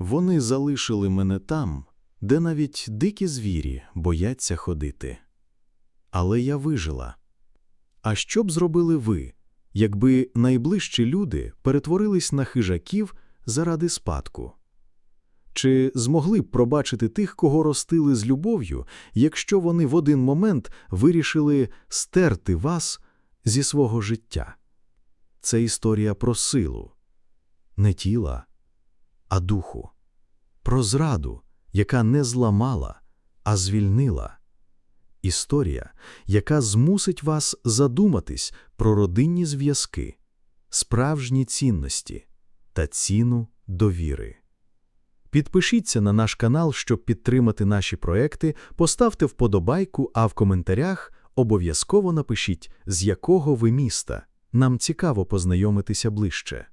Вони залишили мене там, де навіть дикі звірі бояться ходити. Але я вижила. А що б зробили ви, якби найближчі люди перетворились на хижаків заради спадку? Чи змогли б пробачити тих, кого ростили з любов'ю, якщо вони в один момент вирішили стерти вас зі свого життя? Це історія про силу, не тіла, а духу, про зраду, яка не зламала, а звільнила. Історія, яка змусить вас задуматись про родинні зв'язки, справжні цінності та ціну довіри. Підпишіться на наш канал, щоб підтримати наші проекти, поставте вподобайку, а в коментарях обов'язково напишіть, з якого ви міста. Нам цікаво познайомитися ближче.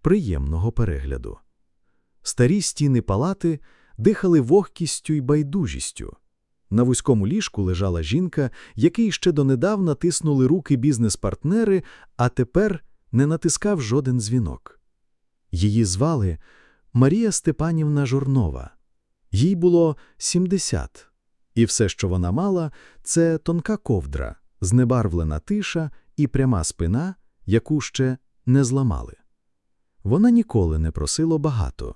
Приємного перегляду. Старі стіни палати дихали вогкістю й байдужістю. На вузькому ліжку лежала жінка, якій ще донедавна тиснули руки бізнес-партнери, а тепер не натискав жоден дзвінок. Її звали Марія Степанівна Журнова. Їй було 70, і все, що вона мала, це тонка ковдра, знебарвлена тиша і пряма спина, яку ще не зламали. Вона ніколи не просила багато.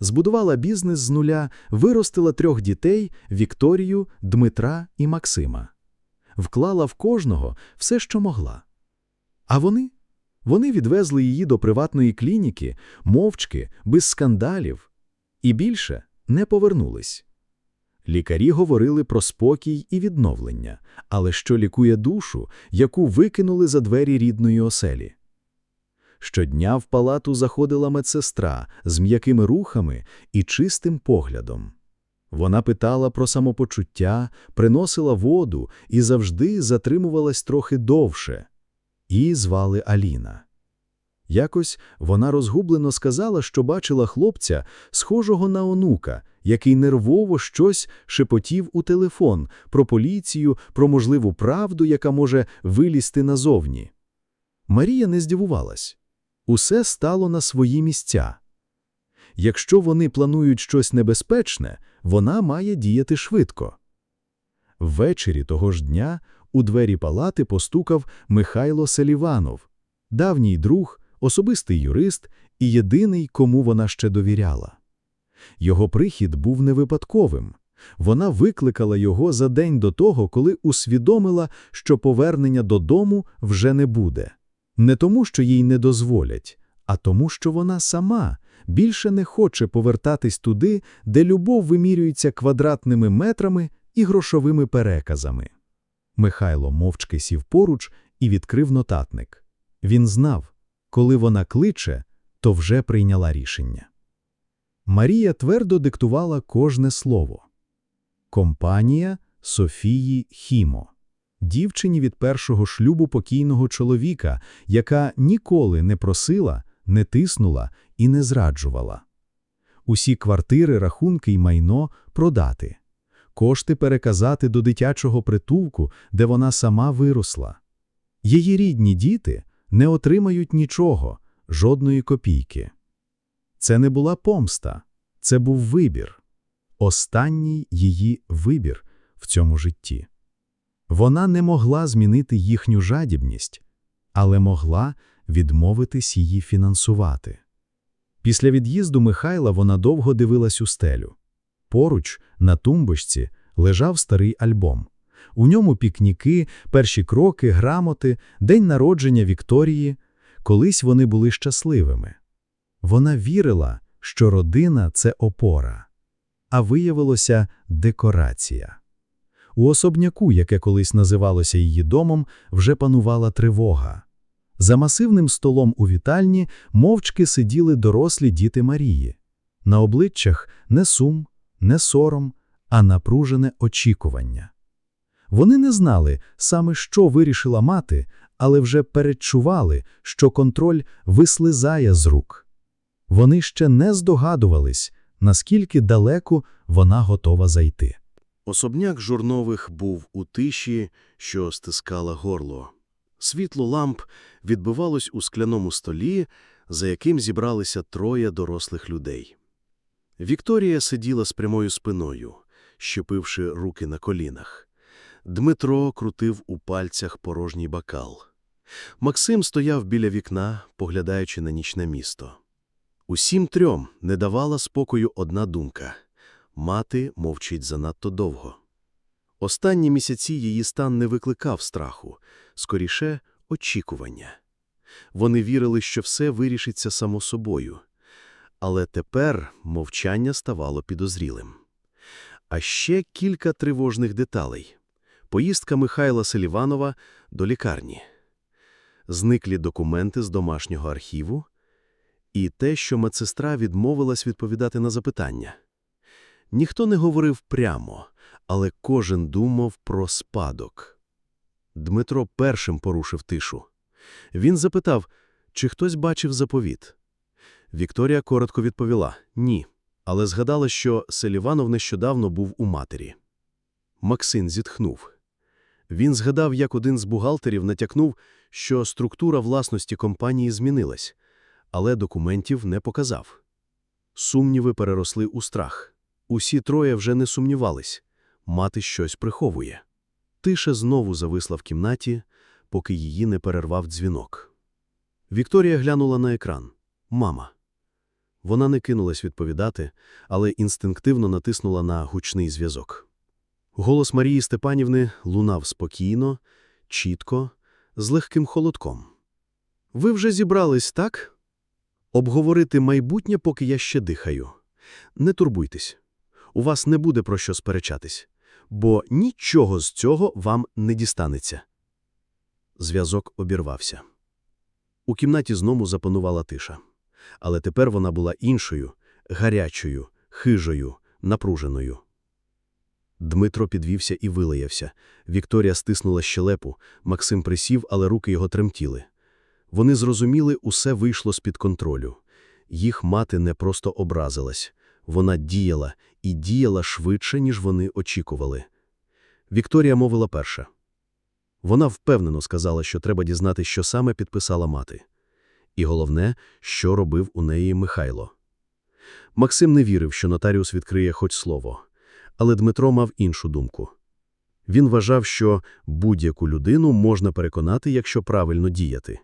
Збудувала бізнес з нуля, виростила трьох дітей Вікторію, Дмитра і Максима. Вклала в кожного все, що могла. А вони? Вони відвезли її до приватної клініки, мовчки, без скандалів, і більше не повернулись. Лікарі говорили про спокій і відновлення, але що лікує душу, яку викинули за двері рідної оселі. Щодня в палату заходила медсестра з м'якими рухами і чистим поглядом. Вона питала про самопочуття, приносила воду і завжди затримувалась трохи довше. Її звали Аліна. Якось вона розгублено сказала, що бачила хлопця, схожого на онука, який нервово щось шепотів у телефон про поліцію, про можливу правду, яка може вилізти назовні. Марія не здивувалась. Усе стало на свої місця. Якщо вони планують щось небезпечне, вона має діяти швидко. Ввечері того ж дня у двері палати постукав Михайло Селіванов, давній друг, особистий юрист і єдиний, кому вона ще довіряла. Його прихід був невипадковим. Вона викликала його за день до того, коли усвідомила, що повернення додому вже не буде. Не тому, що їй не дозволять, а тому, що вона сама більше не хоче повертатись туди, де любов вимірюється квадратними метрами і грошовими переказами. Михайло мовчки сів поруч і відкрив нотатник. Він знав, коли вона кличе, то вже прийняла рішення. Марія твердо диктувала кожне слово. Компанія Софії Хімо дівчині від першого шлюбу покійного чоловіка, яка ніколи не просила, не тиснула і не зраджувала. Усі квартири, рахунки й майно продати, кошти переказати до дитячого притулку, де вона сама виросла. Її рідні діти не отримають нічого, жодної копійки. Це не була помста, це був вибір, останній її вибір в цьому житті. Вона не могла змінити їхню жадібність, але могла відмовитись її фінансувати. Після від'їзду Михайла вона довго дивилась у стелю. Поруч, на тумбочці, лежав старий альбом. У ньому пікніки, перші кроки, грамоти, день народження Вікторії. Колись вони були щасливими. Вона вірила, що родина це опора, а виявилося декорація. У особняку, яке колись називалося її домом, вже панувала тривога. За масивним столом у вітальні мовчки сиділи дорослі діти Марії. На обличчях не сум, не сором, а напружене очікування. Вони не знали саме, що вирішила мати, але вже передчували, що контроль вислизає з рук. Вони ще не здогадувались, наскільки далеко вона готова зайти. Особняк журнових був у тиші, що стискала горло. Світло ламп відбивалось у скляному столі, за яким зібралися троє дорослих людей. Вікторія сиділа з прямою спиною, щепивши руки на колінах. Дмитро крутив у пальцях порожній бокал. Максим стояв біля вікна, поглядаючи на нічне місто. Усім трьом не давала спокою одна думка – мати мовчить занадто довго. Останні місяці її стан не викликав страху, скоріше – очікування. Вони вірили, що все вирішиться само собою. Але тепер мовчання ставало підозрілим. А ще кілька тривожних деталей. Поїздка Михайла Селіванова до лікарні. Зниклі документи з домашнього архіву. І те, що медсестра відмовилась відповідати на запитання. Ніхто не говорив прямо, але кожен думав про спадок. Дмитро першим порушив тишу. Він запитав, чи хтось бачив заповіт. Вікторія коротко відповіла «ні», але згадала, що Селіванов нещодавно був у матері. Максим зітхнув. Він згадав, як один з бухгалтерів натякнув, що структура власності компанії змінилась, але документів не показав. Сумніви переросли у страх. Усі троє вже не сумнівались. Мати щось приховує. Тиша знову зависла в кімнаті, поки її не перервав дзвінок. Вікторія глянула на екран. Мама. Вона не кинулась відповідати, але інстинктивно натиснула на гучний зв'язок. Голос Марії Степанівни лунав спокійно, чітко, з легким холодком. «Ви вже зібрались, так? Обговорити майбутнє, поки я ще дихаю. Не турбуйтесь. У вас не буде про що сперечатись, бо нічого з цього вам не дістанеться». Зв'язок обірвався. У кімнаті знову запанувала тиша. Але тепер вона була іншою, гарячою, хижою, напруженою. Дмитро підвівся і вилаявся. Вікторія стиснула щелепу, Максим присів, але руки його тремтіли. Вони зрозуміли, усе вийшло з-під контролю. Їх мати не просто образилась. Вона діяла, і діяла швидше, ніж вони очікували. Вікторія мовила перша. Вона впевнено сказала, що треба дізнати, що саме підписала мати. І головне, що робив у неї Михайло. Максим не вірив, що нотаріус відкриє хоч слово. Але Дмитро мав іншу думку. Він вважав, що будь-яку людину можна переконати, якщо правильно діяти.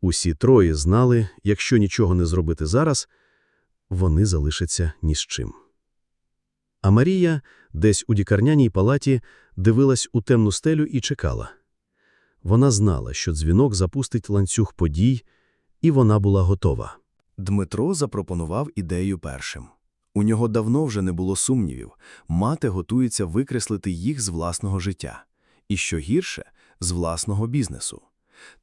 Усі троє знали, якщо нічого не зробити зараз, вони залишаться ні з чим. А Марія десь у лікарняній палаті дивилась у темну стелю і чекала. Вона знала, що дзвінок запустить ланцюг подій, і вона була готова. Дмитро запропонував ідею першим. У нього давно вже не було сумнівів. Мати готується викреслити їх з власного життя. І що гірше, з власного бізнесу.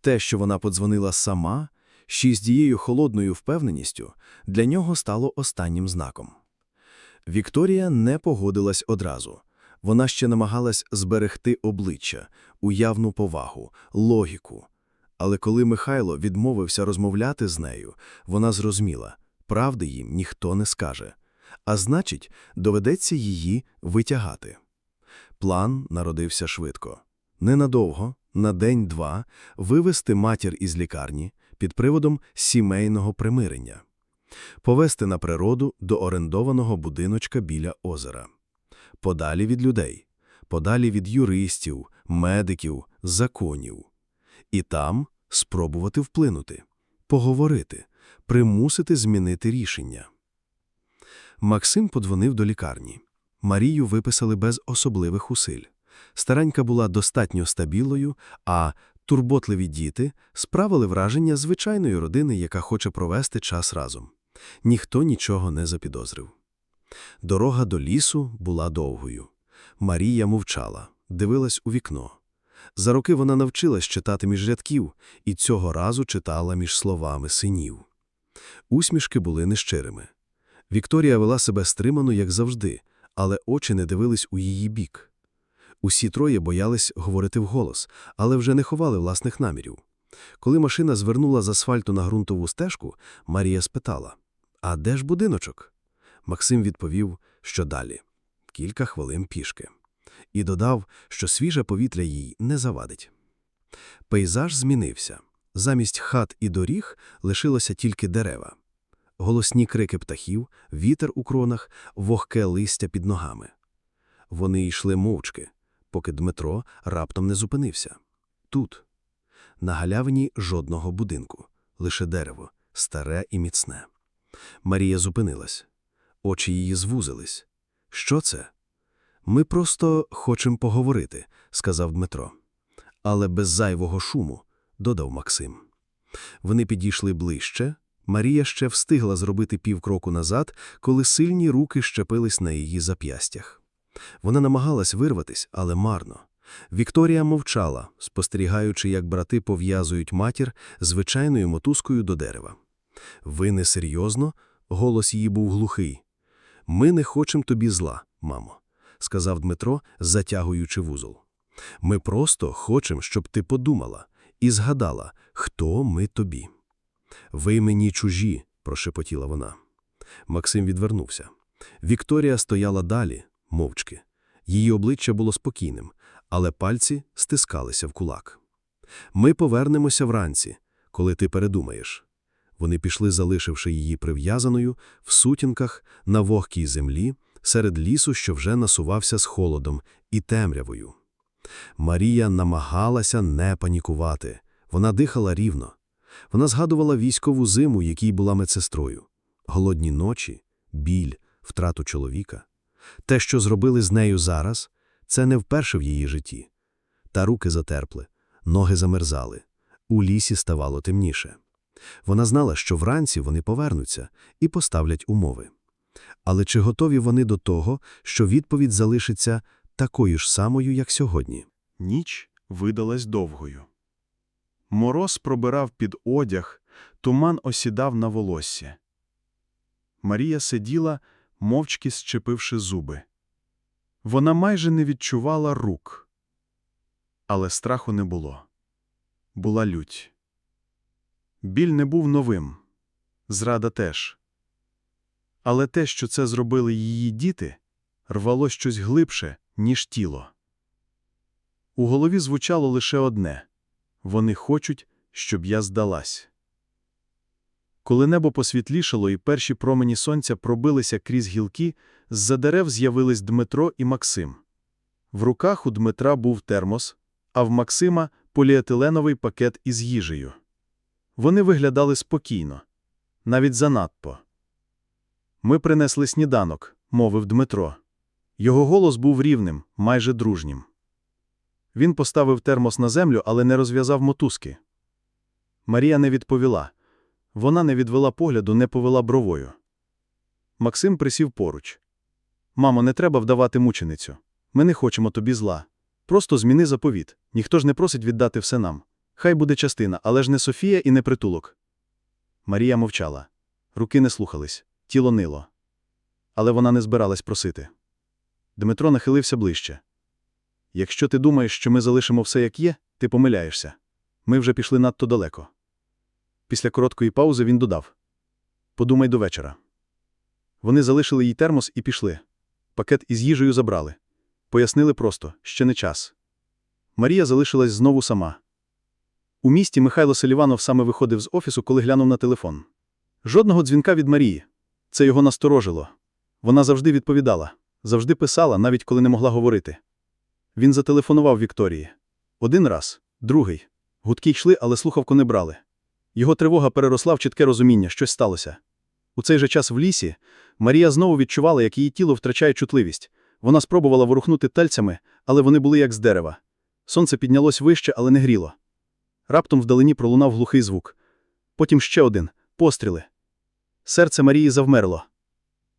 Те, що вона подзвонила сама, ще з тією холодною впевненістю, для нього стало останнім знаком. Вікторія не погодилась одразу. Вона ще намагалась зберегти обличчя, уявну повагу, логіку. Але коли Михайло відмовився розмовляти з нею, вона зрозуміла, правди їм ніхто не скаже. А значить, доведеться її витягати. План народився швидко. Ненадовго, на день-два, вивести матір із лікарні під приводом сімейного примирення, повести на природу до орендованого будиночка біля озера, подалі від людей, подалі від юристів, медиків, законів. І там спробувати вплинути, поговорити, примусити змінити рішення. Максим подзвонив до лікарні. Марію виписали без особливих усиль. Старенька була достатньо стабілою, а турботливі діти справили враження звичайної родини, яка хоче провести час разом. Ніхто нічого не запідозрив. Дорога до лісу була довгою. Марія мовчала, дивилась у вікно. За роки вона навчилась читати між рядків і цього разу читала між словами синів. Усмішки були нещирими. Вікторія вела себе стримано, як завжди, але очі не дивились у її бік. Усі троє боялись говорити вголос, але вже не ховали власних намірів. Коли машина звернула з асфальту на ґрунтову стежку, Марія спитала, «А де ж будиночок?» Максим відповів, що далі. Кілька хвилин пішки. І додав, що свіже повітря їй не завадить. Пейзаж змінився. Замість хат і доріг лишилося тільки дерева. голосні крики птахів, вітер у кронах, вогке листя під ногами. Вони йшли мовчки, поки Дмитро раптом не зупинився. Тут, на галявині жодного будинку, лише дерево, старе і міцне. Марія зупинилась. Очі її звузились. Що це? Ми просто хочемо поговорити, сказав Дмитро. Але без зайвого шуму, додав Максим. Вони підійшли ближче. Марія ще встигла зробити півкроку назад, коли сильні руки щепились на її зап'ястях. Вона намагалась вирватись, але марно. Вікторія мовчала, спостерігаючи, як брати пов'язують матір звичайною мотузкою до дерева. Ви не серйозно? Голос її був глухий. Ми не хочемо тобі зла, мамо, сказав Дмитро, затягуючи вузол. Ми просто хочемо, щоб ти подумала і згадала, хто ми тобі. Ви мені чужі, прошепотіла вона. Максим відвернувся. Вікторія стояла далі, мовчки. Її обличчя було спокійним, але пальці стискалися в кулак. Ми повернемося вранці, коли ти передумаєш. Вони пішли, залишивши її прив'язаною в сутінках на вогкій землі, серед лісу, що вже насувався з холодом і темрявою. Марія намагалася не панікувати. Вона дихала рівно. Вона згадувала військову зиму, якій була медсестрою. Голодні ночі, біль, втрату чоловіка. Те, що зробили з нею зараз, це не вперше в її житті. Та руки затерпли, ноги замерзали. У лісі ставало темніше. Вона знала, що вранці вони повернуться і поставлять умови. Але чи готові вони до того, що відповідь залишиться такою ж самою, як сьогодні? Ніч видалась довгою. Мороз пробирав під одяг, туман осідав на волосся. Марія сиділа, мовчки зчепивши зуби. Вона майже не відчувала рук. Але страху не було. Була лють. Біль не був новим. Зрада теж. Але те, що це зробили її діти, рвало щось глибше, ніж тіло. У голові звучало лише одне – вони хочуть, щоб я здалась. Коли небо посвітлішало і перші промені сонця пробилися крізь гілки, з-за дерев з'явились Дмитро і Максим. В руках у Дмитра був термос, а в Максима – поліетиленовий пакет із їжею. Вони виглядали спокійно, навіть занадто. Ми принесли сніданок, мовив Дмитро. Його голос був рівним, майже дружнім. Він поставив термос на землю, але не розв'язав мотузки. Марія не відповіла. Вона не відвела погляду, не повела бровою. Максим присів поруч. Мамо, не треба вдавати мученицю. Ми не хочемо тобі зла. Просто зміни заповіт. Ніхто ж не просить віддати все нам. Хай буде частина, але ж не Софія і не притулок. Марія мовчала. Руки не слухались, тіло нило. Але вона не збиралась просити. Дмитро нахилився ближче. Якщо ти думаєш, що ми залишимо все як є, ти помиляєшся. Ми вже пішли надто далеко. Після короткої паузи він додав: Подумай до вечора. Вони залишили їй термос і пішли. Пакет із їжею забрали. Пояснили просто, ще не час. Марія залишилась знову сама. У місті Михайло Селіванов саме виходив з офісу, коли глянув на телефон. Жодного дзвінка від Марії. Це його насторожило. Вона завжди відповідала, завжди писала, навіть коли не могла говорити. Він зателефонував Вікторії. Один раз, другий. Гудки йшли, але слухавку не брали. Його тривога переросла в чітке розуміння, щось сталося. У цей же час в лісі Марія знову відчувала, як її тіло втрачає чутливість. Вона спробувала ворухнути тальцями, але вони були як з дерева. Сонце піднялось вище, але не гріло. Раптом вдалині пролунав глухий звук. Потім ще один — постріли. Серце Марії завмерло.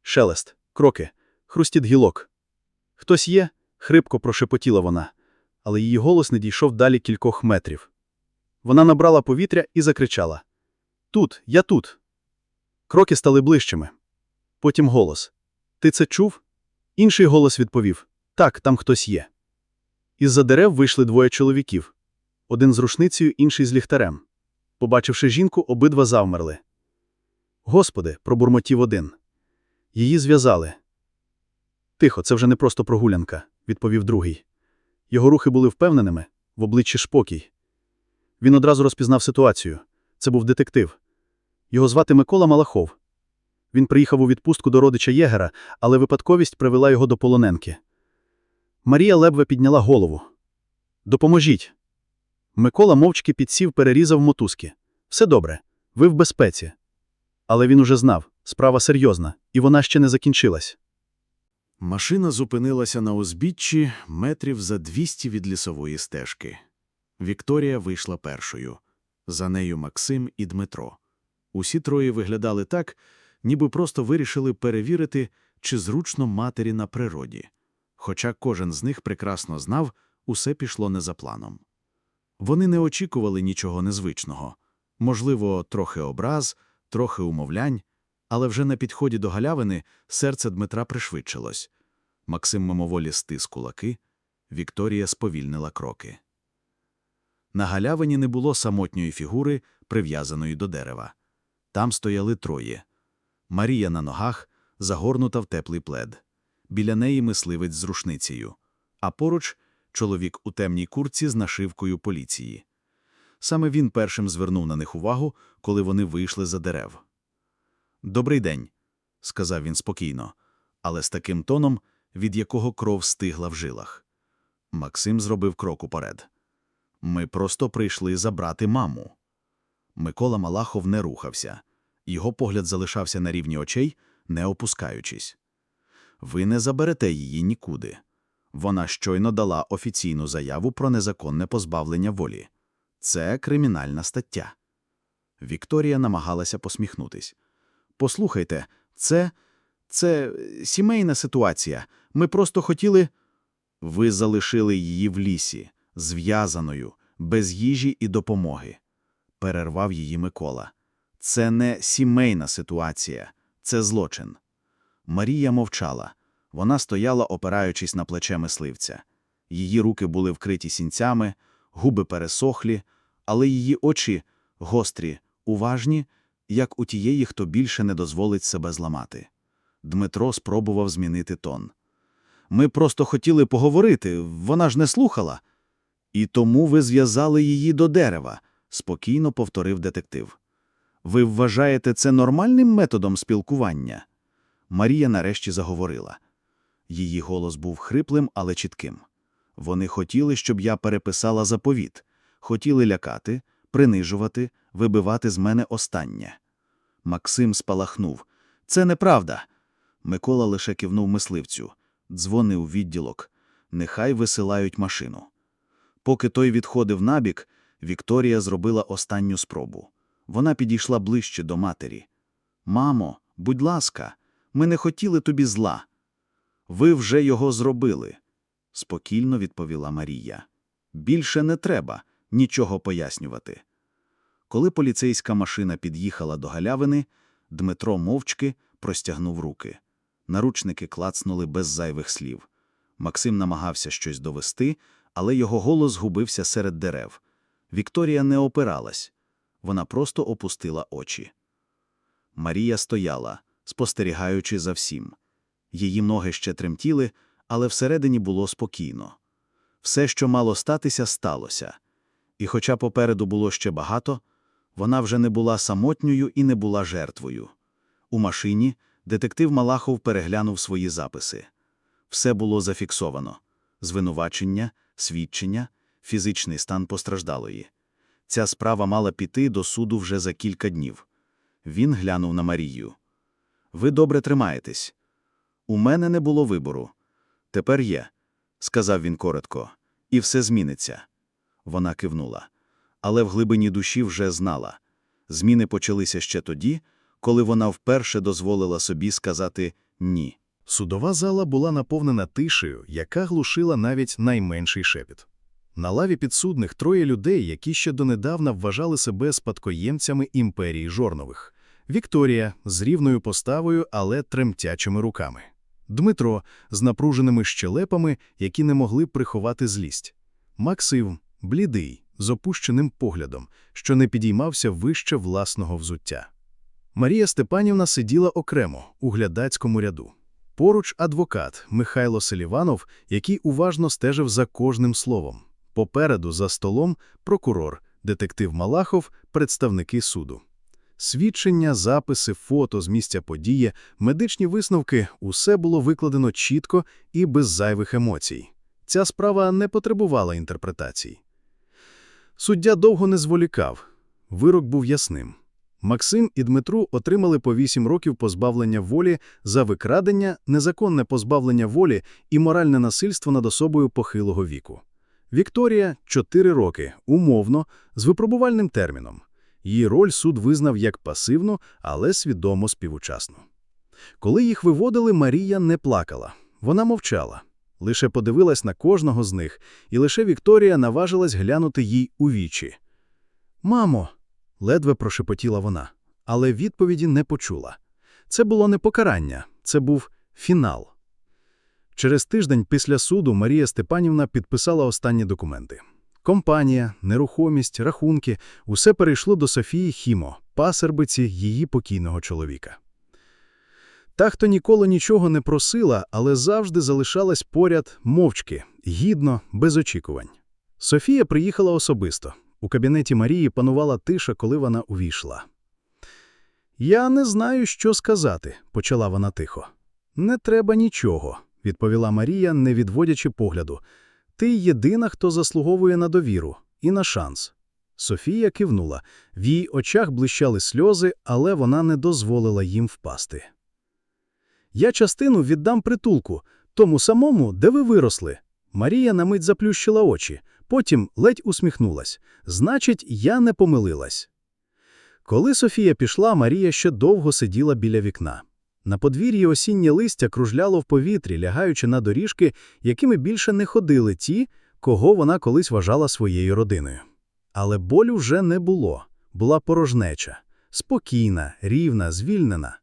Шелест, кроки, хрустіт гілок. Хтось є? хрипко прошепотіла вона, але її голос не дійшов далі кількох метрів. Вона набрала повітря і закричала: Тут, я тут. Кроки стали ближчими. Потім голос: Ти це чув? Інший голос відповів: Так, там хтось є. Із-за дерев вийшли двоє чоловіків один з рушницею, інший з ліхтарем. Побачивши жінку, обидва завмерли. Господи, пробурмотів один. Її зв'язали. Тихо, це вже не просто прогулянка, відповів другий. Його рухи були впевненими, в обличчі спокій. Він одразу розпізнав ситуацію. Це був детектив. Його звати Микола Малахов. Він приїхав у відпустку до родича Єгера, але випадковість привела його до полоненки. Марія ледве підняла голову. Допоможіть. Микола мовчки підсів, перерізав мотузки. Все добре, ви в безпеці. Але він уже знав, справа серйозна, і вона ще не закінчилась. Машина зупинилася на узбіччі метрів за 200 від лісової стежки. Вікторія вийшла першою. За нею Максим і Дмитро. Усі троє виглядали так, ніби просто вирішили перевірити, чи зручно матері на природі. Хоча кожен з них прекрасно знав, усе пішло не за планом. Вони не очікували нічого незвичного. Можливо, трохи образ, трохи умовлянь, але вже на підході до галявини серце Дмитра пришвидшилось. Максим мимоволі стис кулаки, Вікторія сповільнила кроки. На галявині не було самотньої фігури, прив'язаної до дерева. Там стояли троє. Марія на ногах, загорнута в теплий плед. Біля неї мисливець з рушницею, а поруч чоловік у темній курці з нашивкою поліції. Саме він першим звернув на них увагу, коли вони вийшли за дерев. «Добрий день», – сказав він спокійно, але з таким тоном, від якого кров стигла в жилах. Максим зробив крок уперед. «Ми просто прийшли забрати маму». Микола Малахов не рухався. Його погляд залишався на рівні очей, не опускаючись. «Ви не заберете її нікуди. Вона щойно дала офіційну заяву про незаконне позбавлення волі. Це кримінальна стаття». Вікторія намагалася посміхнутись. Послухайте, це. це сімейна ситуація. Ми просто хотіли. Ви залишили її в лісі, зв'язаною, без їжі і допомоги. Перервав її Микола. Це не сімейна ситуація, це злочин. Марія мовчала. Вона стояла, опираючись на плече мисливця. Її руки були вкриті сінцями, губи пересохлі, але її очі гострі, уважні, як у тієї, хто більше не дозволить себе зламати. Дмитро спробував змінити тон. Ми просто хотіли поговорити, вона ж не слухала. І тому ви зв'язали її до дерева, спокійно повторив детектив. Ви вважаєте це нормальним методом спілкування? Марія нарешті заговорила. Її голос був хриплим, але чітким. Вони хотіли, щоб я переписала заповіт, хотіли лякати, принижувати, вибивати з мене останнє. Максим спалахнув. Це неправда. Микола лише кивнув мисливцю. Дзвонив відділок. Нехай висилають машину. Поки той відходив набік, Вікторія зробила останню спробу. Вона підійшла ближче до матері. Мамо, будь ласка, ми не хотіли тобі зла. Ви вже його зробили, спокійно відповіла Марія. Більше не треба нічого пояснювати. Коли поліцейська машина під'їхала до галявини, Дмитро мовчки простягнув руки. Наручники клацнули без зайвих слів. Максим намагався щось довести, але його голос губився серед дерев. Вікторія не опиралась. Вона просто опустила очі. Марія стояла, спостерігаючи за всім. Її ноги ще тремтіли, але всередині було спокійно. Все, що мало статися, сталося. І хоча попереду було ще багато, вона вже не була самотньою і не була жертвою. У машині детектив Малахов переглянув свої записи. Все було зафіксовано: звинувачення, свідчення, фізичний стан постраждалої. Ця справа мала піти до суду вже за кілька днів. Він глянув на Марію. Ви добре тримаєтесь. У мене не було вибору. Тепер є, сказав він коротко, і все зміниться. Вона кивнула. Але в глибині душі вже знала. Зміни почалися ще тоді, коли вона вперше дозволила собі сказати «ні». Судова зала була наповнена тишею, яка глушила навіть найменший шепіт. На лаві підсудних троє людей, які ще донедавна вважали себе спадкоємцями імперії Жорнових. Вікторія з рівною поставою, але тремтячими руками. Дмитро з напруженими щелепами, які не могли приховати злість. Максим, блідий, з опущеним поглядом, що не підіймався вище власного взуття. Марія Степанівна сиділа окремо у глядацькому ряду. Поруч адвокат Михайло Селіванов, який уважно стежив за кожним словом. Попереду, за столом, прокурор, детектив Малахов, представники суду. Свідчення, записи, фото з місця події, медичні висновки – усе було викладено чітко і без зайвих емоцій. Ця справа не потребувала інтерпретацій. Суддя довго не зволікав. Вирок був ясним. Максим і Дмитру отримали по 8 років позбавлення волі за викрадення, незаконне позбавлення волі і моральне насильство над особою похилого віку. Вікторія – 4 роки, умовно, з випробувальним терміном. Її роль суд визнав як пасивну, але свідомо співучасну. Коли їх виводили, Марія не плакала. Вона мовчала. Лише подивилась на кожного з них, і лише Вікторія наважилась глянути їй у вічі. «Мамо!» – ледве прошепотіла вона, але відповіді не почула. Це було не покарання, це був фінал. Через тиждень після суду Марія Степанівна підписала останні документи. Компанія, нерухомість, рахунки – усе перейшло до Софії Хімо, пасербиці її покійного чоловіка. Та, хто ніколи нічого не просила, але завжди залишалась поряд мовчки, гідно, без очікувань. Софія приїхала особисто. У кабінеті Марії панувала тиша, коли вона увійшла. «Я не знаю, що сказати», – почала вона тихо. «Не треба нічого», – відповіла Марія, не відводячи погляду. «Ти єдина, хто заслуговує на довіру і на шанс». Софія кивнула. В її очах блищали сльози, але вона не дозволила їм впасти. «Я частину віддам притулку, тому самому, де ви виросли». Марія на мить заплющила очі, потім ледь усміхнулась. «Значить, я не помилилась». Коли Софія пішла, Марія ще довго сиділа біля вікна. На подвір'ї осіннє листя кружляло в повітрі, лягаючи на доріжки, якими більше не ходили ті, кого вона колись вважала своєю родиною. Але болю вже не було, була порожнеча, спокійна, рівна, звільнена.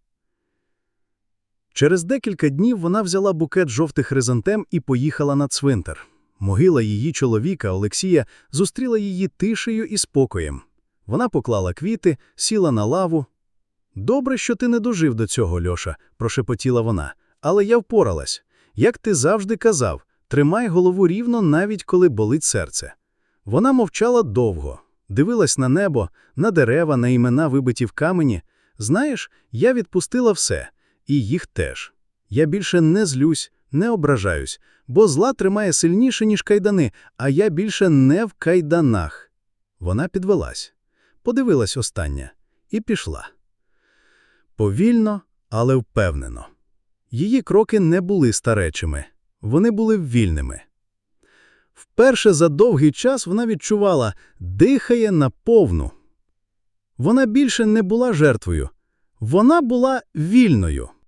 Через декілька днів вона взяла букет жовтих хризантем і поїхала на цвинтар. Могила її чоловіка Олексія зустріла її тишею і спокоєм. Вона поклала квіти, сіла на лаву. «Добре, що ти не дожив до цього, Льоша», – прошепотіла вона. «Але я впоралась. Як ти завжди казав, тримай голову рівно, навіть коли болить серце». Вона мовчала довго, дивилась на небо, на дерева, на імена, вибиті в камені. «Знаєш, я відпустила все, і їх теж. Я більше не злюсь, не ображаюсь, бо зла тримає сильніше, ніж кайдани, а я більше не в кайданах». Вона підвелась, подивилась остання і пішла. Повільно, але впевнено. Її кроки не були старечими, вони були вільними. Вперше за довгий час вона відчувала, дихає наповну. Вона більше не була жертвою, вона була вільною.